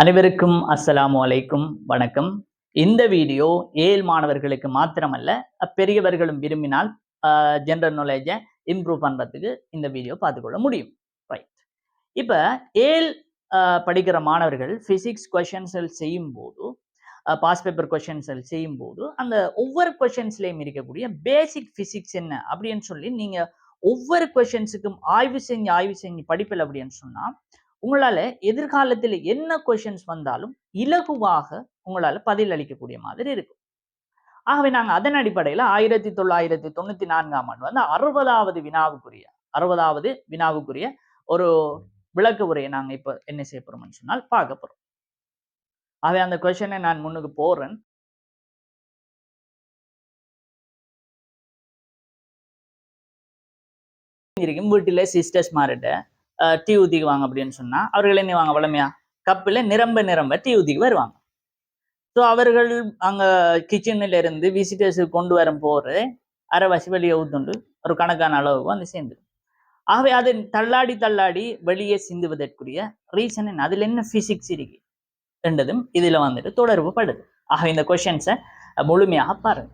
அனைவருக்கும் அஸ்ஸலாமு அலைக்கும். வணக்கம். இந்த வீடியோ ஏழ் மாணவர்களுக்கு மாத்திரமல்ல பெரியவர்களும் விரும்பினால் ஜென்ரல் நாலேஜை இம்ப்ரூவ் பண்ணுறதுக்கு இந்த வீடியோ பார்த்துக்கொள்ள முடியும். ரைட் இப்போ ஏழ் படிக்கிற மாணவர்கள் ஃபிசிக்ஸ் கொஷின்ஸில் செய்யும்போது பாஸ் பேப்பர் கொஷின்ஸில் செய்யும் போது அந்த ஒவ்வொரு கொஷின்ஸ்லையும் இருக்கக்கூடிய பேசிக் ஃபிசிக்ஸ் என்ன அப்படின்னு சொல்லி நீங்கள் ஒவ்வொரு கொஷின்ஸுக்கும் ஆய்வு செஞ்சு ஆய்வு செஞ்சு படிப்பில் அப்படின்னு சொன்னால் உங்களால எதிர்காலத்தில் என்ன கொஷின்ஸ் வந்தாலும் இலகுவாக உங்களால பதில் அளிக்கக்கூடிய மாதிரி இருக்கும். ஆகவே நாங்கள் அதன் அடிப்படையில் ஆயிரத்தி தொள்ளாயிரத்தி தொண்ணூத்தி நான்காம் ஆண்டு வந்து அறுபதாவது வினாவுக்குரிய அறுபதாவது வினாவுக்குரிய ஒரு விளக்க உரையை நாங்கள் இப்போ என்ன செய்ய போகிறோம்னு சொன்னால் பார்க்க போறோம். ஆகவே அந்த கொஷனை நான் முன்னுக்கு போறேன். இருக்கும் வீட்டில் சிஸ்டர்ஸ் மாறிட்ட டீ ஊதிக்குவாங்க அப்படின்னு சொன்னா அவர்கள் என்ன வாங்க வளமையா? கப்பில் நிரம்ப நிரம்ப டீ ஊதிக்கு வருவாங்க. ஸோ அவர்கள் அங்க கிச்சனில் இருந்து விசிட்டர்ஸுக்கு கொண்டு வரும் போற அரைவாசி வெளியே ஊத்துண்டு ஒரு கணக்கான அளவுக்கு வந்து சேர்ந்துடும். ஆகவே அது தள்ளாடி தள்ளாடி வெளியே சிந்துவதற்குரிய ரீசன் என்ன? அதுல என்ன பிசிக்ஸ் இருக்கு? என்றதும் இதுல வந்துட்டு தொடர்பு படுது. ஆக இந்த கொஷின்ஸை முழுமையாக பாருங்க.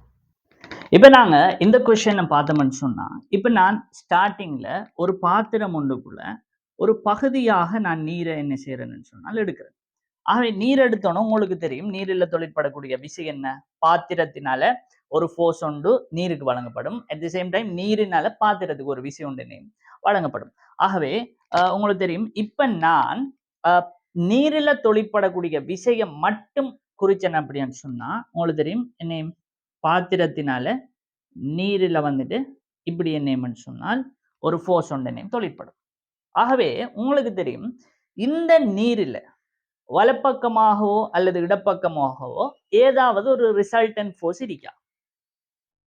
இப்போ நாங்க இந்த கொஷனை பார்த்தோம்னு சொன்னா இப்போ நான் ஸ்டார்டிங்ல ஒரு பாத்திரம் ஒன்றுக்குள்ள ஒரு பகுதியாக நான் நீரை என்ன செய்யறேன்னு சொன்னால் எடுக்கிறேன். ஆகவே நீர் எடுத்தோன்னா உங்களுக்கு தெரியும் நீரில் தொழிற்படக்கூடிய விசை என்ன? பாத்திரத்தினால ஒரு ஃபோர்ஸ் ஒன்று நீருக்கு வழங்கப்படும். அட் தி சேம் டைம் நீரினால பாத்திரத்துக்கு ஒரு விசை ஒன்று வழங்கப்படும். ஆகவே உங்களுக்கு தெரியும் இப்ப நான் நீரில் தொழிற்படக்கூடிய விசையை மட்டும் குறிச்சேன் அப்படின்னு சொன்னா உங்களுக்கு தெரியும் என்ன பாத்திரத்தினால நீரில் வந்துட்டு இப்படி என்ன சொன்னால் ஒரு ஃபோர்ஸ் ஒன்று தொழிற்படும். ஆகவே உங்களுக்கு தெரியும் இந்த நீரில் வலப்பக்கமாகவோ அல்லது இடப்பக்கமாகவோ ஏதாவது ஒரு ரிசல்டன்ட் ஃபோர்ஸ் இருக்கா?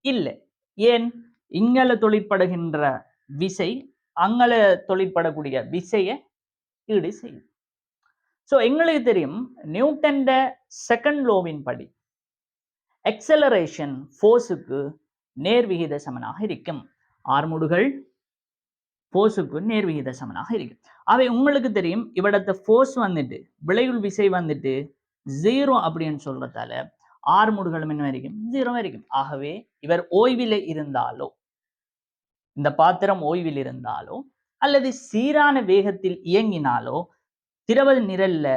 இல்லை. ஏன்? இங்கல தொழிற்படுகின்ற விசை அங்கல தொழிற்படக்கூடிய விசையை ஈடு செய்யும். ஸோ எங்களுக்கு தெரியும் நியூட்டன் செகண்ட் லோவின் படி எக்ஸலரேஷன் ஃபோர்ஸுக்கு நேர்விகித சமனாக இருக்கும். ஆர்முடுகள் ஃபோர்ஸுக்கு நேர்விகித சமனாக இருக்கு அவை உங்களுக்கு தெரியும் இவடத்த ஃபோர்ஸ் வந்துட்டு விளைவுள் விசை வந்துட்டு ஜீரோ அப்படின்னு சொல்றதால ஆறு மூடுகளும் என்ன வரைக்கும்? ஜீரோ வரைக்கும். ஆகவே இவர் ஓய்வில் இருந்தாலோ இந்த பாத்திரம் ஓய்வில் இருந்தாலோ அல்லது சீரான வேகத்தில் இயங்கினாலோ திரவ நிரல்ல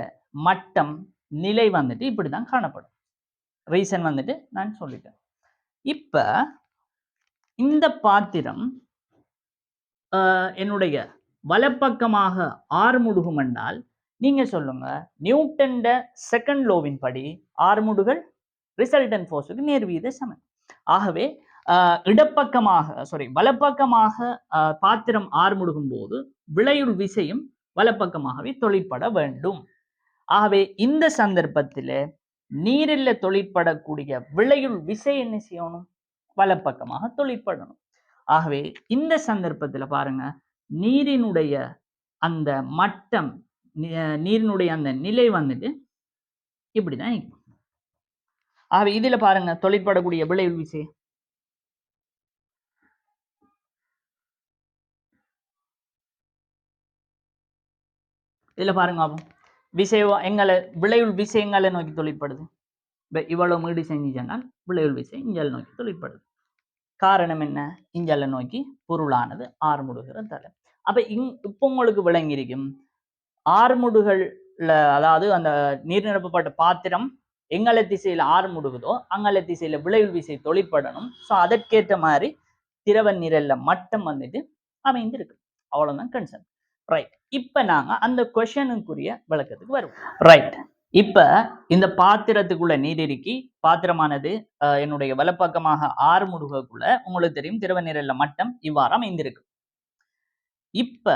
மட்டம் நிலை வந்துட்டு இப்படிதான் காணப்படும். ரீசன் வந்துட்டு நான் சொல்லிட்டேன். இப்ப இந்த பாத்திரம் என்னுடைய வலப்பக்கமாக ஆறுமுடுகும் என்றால் நீங்க சொல்லுங்க. நியூட்டன்ட செகண்ட் லோவின் படி ஆறுமுடுகள் ரிசல்டன் ஃபோர்ஸுக்கு நேர்வீத சமன். ஆகவே இடப்பக்கமாக சாரி வலப்பக்கமாக பாத்திரம் ஆறுமுடுகும் போது விளையுள் விசையும் வலப்பக்கமாகவே தொழிற்பட வேண்டும். ஆகவே இந்த சந்தர்ப்பத்தில் நீரில் தொழிற்படக்கூடிய விளையுள் விசை என்ன செய்யணும்? வலப்பக்கமாக தொழிற்படணும். ஆகவே இந்த சந்தர்ப்பத்தில் பாருங்க நீரினுடைய அந்த மட்டம் நீரினுடைய அந்த நிலை வந்துட்டு இப்படிதான் ஆகவே இதுல பாருங்க தொழிற்படக்கூடிய விளைவு விசை. இதில் பாருங்க ஆகும். விசை எங்களை விளைவுள் விசை எங்களை நோக்கி தொழிற்படுது. இவ்வளவு மீடு செஞ்சு சொன்னால் விளைவுள் விசை இங்கே நோக்கி தொழிற்படுது. காரணம் என்ன? இஞ்சலை நோக்கி பொருளானது ஆறுமுடுகிற தலை. அப்ப இங் இப்போ உங்களுக்கு விளங்கியிருக்கும். ஆறுமுடுகள்ல அதாவது அந்த நீர் நிரப்பப்பட்ட பாத்திரம் எங்கள திசையில் ஆறுமுடுகுதோ அங்கல திசையில விளைவு விசை தொழிற்படணும். ஸோ அதற்கேற்ற மாதிரி திரவ நிரல்ல மட்டம் வந்துட்டு அமைந்திருக்கு. அவ்வளவுதான் கன்சர்ன் ரைட் இப்ப நாங்க அந்த கொஷனுக்குரிய விளக்கத்துக்கு வருவோம். ரைட் இப்ப இந்த பாத்திரத்துக்குள்ள நீரிருக்கி பாத்திரமானது என்னுடைய வலப்பக்கமாக ஆறு முடுகக்குள்ள உங்களுக்கு தெரியும் திரவ மட்டம் இவ்வாறு அமைந்திருக்கு. இப்ப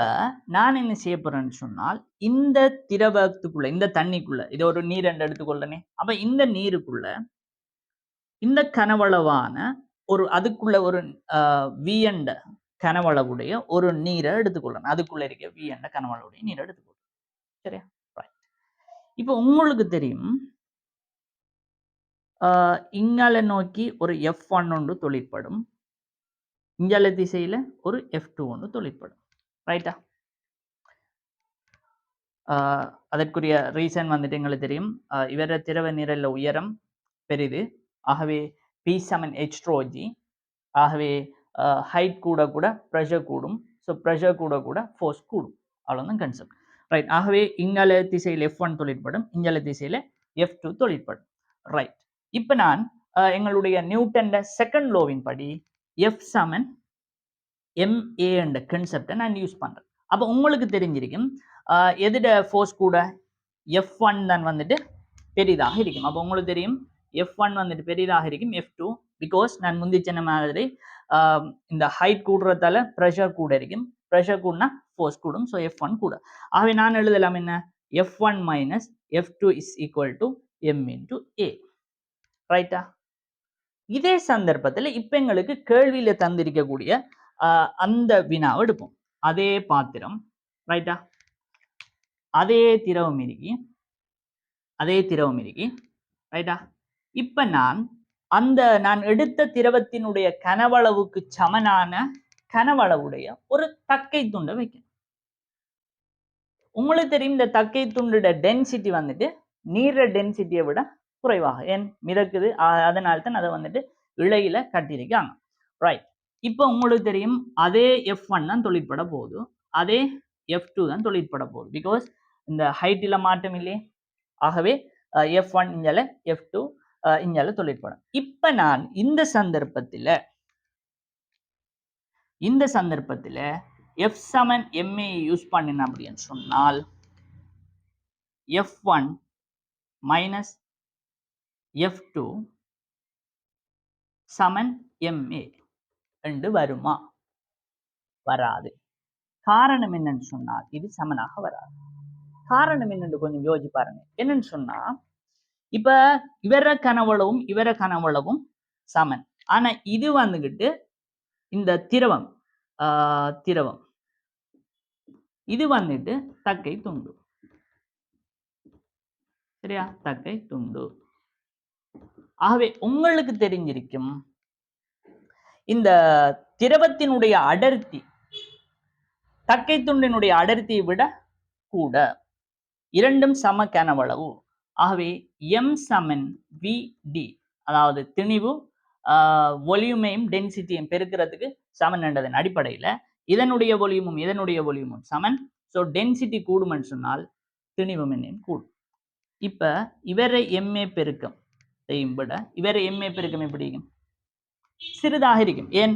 நான் என்ன செய்ய போறேன்னு சொன்னால் இந்த திரவத்துக்குள்ள இந்த தண்ணிக்குள்ள இது ஒரு நீர் என்று எடுத்துக்கொள்ளனே அப்ப இந்த நீருக்குள்ள இந்த கனவளவான ஒரு அதுக்குள்ள ஒரு வியண்ட கனவளவுடைய ஒரு நீரை எடுத்துக்கொள்ளணும். அதுக்குள்ள இருக்க வியண்ட கனவளவுடைய நீரை எடுத்துக்கொள்ளணும். சரியா? இப்போ உங்களுக்கு தெரியும். இங்கால நோக்கி ஒரு எஃப் ஒன் ஒன்று தொழிற்படும். இங்கால திசையில் ஒரு எஃப் டூ ஒன்று தொழிற்படும். ரைட்டா அதற்குரிய ரீசன் வந்துட்டு எங்களுக்கு தெரியும். இவர திரவ நிரல்ல உயரம் பெரிது. ஆகவே பி செவன் ஹெச்ட்ரோஜி ஆகவே ஹைட் கூட கூட ப்ரெஷர் கூடும். ஸோ ப்ரெஷர் கூட கூட ஃபோர்ஸ் கூடும். அவ்வளோதான் கன்செப்ட் ரைட் ஆகவே இங்கால திசையில் எஃப் ஒன் தொழிற்படும் இங்கால திசையில் எஃப் டூ தொழிற்படும். ரைட் இப்போ நான் எங்களுடைய நியூட்டன் செகண்ட் லோவின் படி எஃப் செவன் எம்ஏ என்ற கன்செப்டை நான் யூஸ் பண்ணுறேன் அப்போ உங்களுக்கு தெரிஞ்சிருக்கும் ஆஹ் எதிட ஃபோர்ஸ் கூட எஃப் ஒன் தான் வந்துட்டு பெரிதாக இருக்கும். அப்போ உங்களுக்கு தெரியும் எஃப் ஒன் வந்துட்டு பெரிதாக இருக்கும் எஃப் டூ பிகாஸ் நான் முந்தி சொன்ன மாதிரி ஆஹ் இந்த ஹைட் கூடுறதால ப்ரெஷர் கூட இருக்கும். ப்ரெஷர் கூடனா ஃபோர்ஸ் கூடும். ஸோ எஃப் ஒன் கூட. ஆகவே நான் எழுதலாம் என்ன? F one minus F two is equal to M into A ரைட்டா இதே சந்தர்ப்பத்தில் இப்போ எங்களுக்கு கேள்வியில் தந்திருக்கக்கூடிய ஆஹ் அந்த வினாவை எடுப்போம். அதே பாத்திரம். ரைட்டா அதே திரவம் இருக்கி அதே திரவம் இருக்கி ரைட்டா இப்போ நான் அந்த நான் எடுத்த திரவத்தினுடைய கனவளவுக்கு சமனான கனவளவுடைய ஒரு தக்கை துண்டை வைக்கணும். உங்களுக்கு தெரியும் இந்த தக்கை துண்டோட டென்சிட்டி வந்துட்டு நீர டென்சிட்டியை விட குறைவாக ஏன்? மிதக்குது. அதனால தான் அதை வந்துட்டு இழையில கட்டியிருக்காங்க. ரைட் இப்போ உங்களுக்கு தெரியும் அதே எஃப் ஒன் தான் தொழிற்பட போகுது. அதே எஃப் டூ தான் தொழிற்பட போகுது. பிகாஸ் இந்த ஹைட்டில் மாற்றம் இல்லையே. ஆகவே எஃப் ஒன் இஞ்சால எஃப் டூ இஞ்சால தொழிற்படும் இப்ப நான் இந்த சந்தர்ப்பத்தில் இந்த சந்தர்ப்பத்தில் எஃப் செவன் எம்ஏ யூஸ் பண்ணினேன் அப்படின்னு சொன்னால் F one minus F two சமன் எம்ஏ என்று வருமா? வராது. காரணம் என்னன்னு சொன்னால் இது சமனாக வராது. காரணம் என்னென்று கொஞ்சம் யோசிச்சு பாருங்க. என்னன்னு சொன்னா இப்ப இவர கனவளவும் இவர கனவளவும் சமன். ஆனா இது வந்துகிட்டு இந்த திரவம் ஆஹ் திரவம். இது வந்துட்டு தக்கை துண்டு. சரியா? தக்கை துண்டு. ஆகவே உங்களுக்கு தெரிஞ்சிருக்கும் இந்த திரவத்தினுடைய அடர்த்தி தக்கை துண்டினுடைய அடர்த்தியை விட கூட இரண்டும் சம கனவளவு. ஆகவே எம் சமன் வி டி அதாவது திணிவு ஒலியுமையும் டென்சிட்டியும் பெருக்கிறதுக்கு சமன் என்றதன் அடிப்படையில் இதனுடைய ஒலியுமும் இதனுடைய ஒலியுமும் சமன் ஸோ டென்சிட்டி கூடுமென்னு சொன்னால் திணிவும் என்னையும் கூடும். இப்போ இவரை எம்ஏ பெருக்கம் செய்யும் விட இவரை எம்ஏ பெருக்கம் எப்படி இருக்கும் சிறிதாக இருக்கும். ஏன்?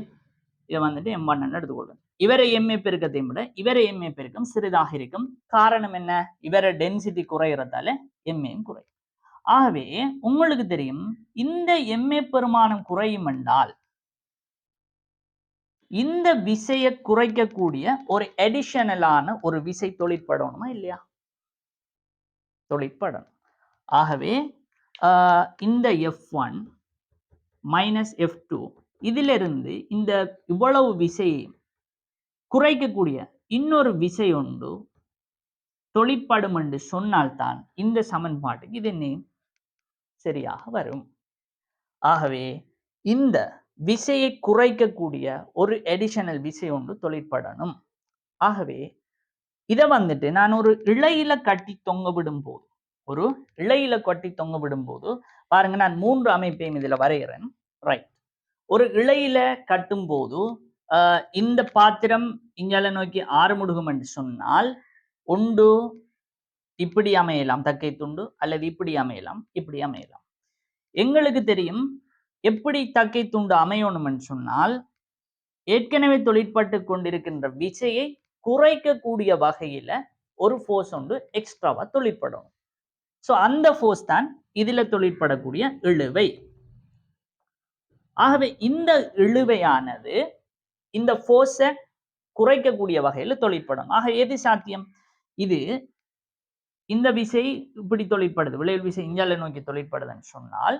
இதை வந்துட்டு எம் ஒன் எடுத்துக்கொள்ளும் இவரை எம்ஏ பெருக்கத்தையும் விட இவரை எம்ஏ பெருக்கம் சிறிதாக இருக்கும். காரணம் என்ன? இவர டென்சிட்டி குறையிறதால எம்ஏயும் குறையும். ஆகவே உங்களுக்கு தெரியும் இந்த எம்ஏ பெருமானம் குறையும் என்றால் இந்த விசையை குறைக்கக்கூடிய ஒரு அடிஷனலான ஒரு விசை தொழிற்படணுமா இல்லையா? தொழிற்படணும். ஆகவே ஆஹ், இந்த F one minus F two இதிலிருந்து இந்த இவ்வளவு விசையை குறைக்கக்கூடிய இன்னொரு விசை உண்டு. தொழிற்படும் என்று சொன்னால்தான் இந்த சமன்பாட்டுக்கு இது என்ன? சரியாக வரும். ஆகவே இந்த விசையை குறைக்கக்கூடிய ஒரு எடிஷனல் விசை ஒன்று தொழிற்படணும் ஆகவே இதை வந்துட்டு நான் ஒரு இழையில கட்டி தொங்க விடும் போது ஒரு இழையில கட்டி தொங்க விடும் போது பாருங்க நான் மூன்று அமைப்பையும் இதுல வரைகிறேன். ரைட் ஒரு இலையில கட்டும் போது இந்த பாத்திரம் இங்கால நோக்கி ஆறுமுடுகும் என்று சொன்னால் உண்டு இப்படி அமையலாம் தக்கை துண்டு அல்லது இப்படி அமையலாம் இப்படி அமையலாம். எங்களுக்கு தெரியும் எப்படி தக்கை துண்டு அமையணும்னு சொன்னால் ஏற்கனவே தொழிற்பட்டு கொண்டிருக்கின்ற விசையை குறைக்கக்கூடிய வகையில ஒரு ஃபோர்ஸ் ஒன்று எக்ஸ்ட்ராவா தொழிற்படணும். ஸோ அந்த ஃபோர்ஸ் தான் இதில் தொழிற்படக்கூடிய இழுவை. ஆகவே இந்த இழுவையானது இந்த ஃபோர்ஸை குறைக்கக்கூடிய வகையில் தொழிற்படும் ஆக எது சாத்தியம்? இது இந்த விசை இப்படி தொழிற்படுது. விளைவு விசை இஞ்சாலை நோக்கி தொழிற்படுதுன்னு சொன்னால்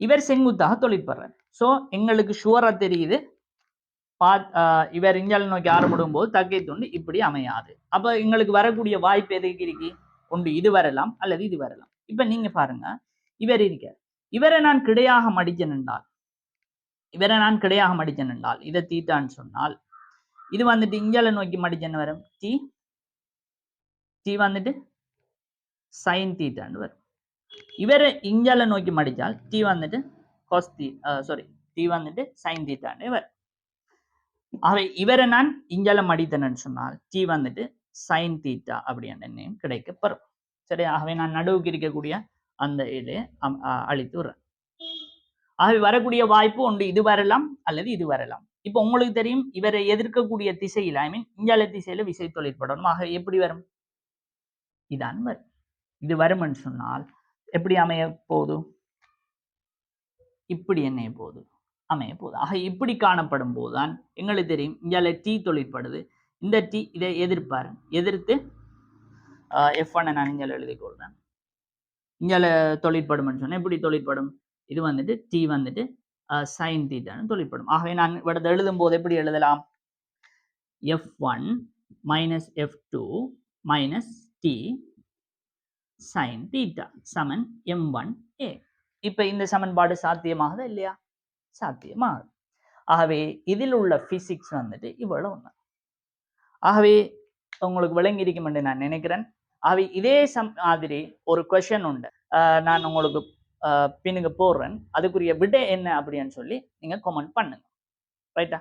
இவர் செங்குத்தாக தொழிற்படுறார். ஸோ எங்களுக்கு ஷுவரா தெரியுது. பா ஆஹ் இவர் இஞ்சாலை நோக்கி ஆரம்பிடும் போது தக்கை துண்டு இப்படி அமையாது. அப்போ எங்களுக்கு வரக்கூடிய வாய்ப்பு எதுக்கு இருக்கு? ஒன்று இது வரலாம் அல்லது இது வரலாம். இப்போ நீங்க பாருங்க. இவர் இருக்கார். இவரை நான் கிடையாக மடிக்க என்றால் இவரை நான் கிடையாக மடிக்க நின்றால் இதை தீட்டான்னு சொன்னால் இது வந்துட்டு இஞ்சால நோக்கி மடிச்சன்னு வரும். டி டி வந்துட்டு சைன் தீட்டான்னு வரும். இவரை இங்கால நோக்கி மடிச்சால் டி வந்துட்டு cos தீ சாரி டி வந்துட்டு சைன் தீட்டான்னு வரும். ஆகவே இவரை நான் இங்கால மடித்தனன்னு சொன்னால் டி வந்துட்டு சைன் தீட்டா அப்படின்ற நேம் கிடைக்கப்பெறும். சரி ஆகவே நான் நடுவுக்கு இருக்கக்கூடிய அந்த இதை அழித்து விடுறேன். ஆகவே வரக்கூடிய வாய்ப்பு ஒன்று இது வரலாம் அல்லது இது வரலாம். இப்போ உங்களுக்கு தெரியும் இவரை எதிர்க்கக்கூடிய திசையில் ஐ மீன் இஞ்சால திசையில விசை தொழிற்படணும் ஆக எப்படி வரும்? இதான் வரும். இது வரும்னு சொன்னால் எப்படி அமைய போகுது? இப்படி என்ன போகுது? அமைய போகுது. ஆக இப்படி காணப்படும் போதுதான் எங்களுக்கு தெரியும் இங்கால டீ தொழிற்படுது இந்த டீ இதை எதிர்ப்பார். எதிர்த்து எஃப் ஒன்னை நான் இங்கே எழுதி கொள்றேன். இங்கே தொழிற்படும்னு சொன்னால் எப்படி தொழிற்படும்? இது வந்துட்டு டி வந்துட்டு சைன் தீட்டான்னு தொழிற்படும். ஆகவே நான் இவடத்தை எழுதும் போது எப்படி எழுதலாம்? F one minus F two minus T sine theta Saman M one A இப்போ இந்த சமன்பாடு சாத்தியமாகுதா இல்லையா? சாத்தியமாகுது. ஆகவே இதில் உள்ள ஃபிசிக்ஸ் வந்துட்டு இவ்வளவு ஒன்று ஆகவே உங்களுக்கு விளங்கி இருக்கும் என்று நான் நினைக்கிறேன். அவை இதே சம் மாதிரி ஒரு கொஷன் உண்டு. ஆஹ் நான் உங்களுக்கு ஆஹ் பின்னுக்கு போடுறேன். அதுக்குரிய விடை என்ன அப்படின்னு சொல்லி நீங்க கமெண்ட் பண்ணுங்க. ரைட்டா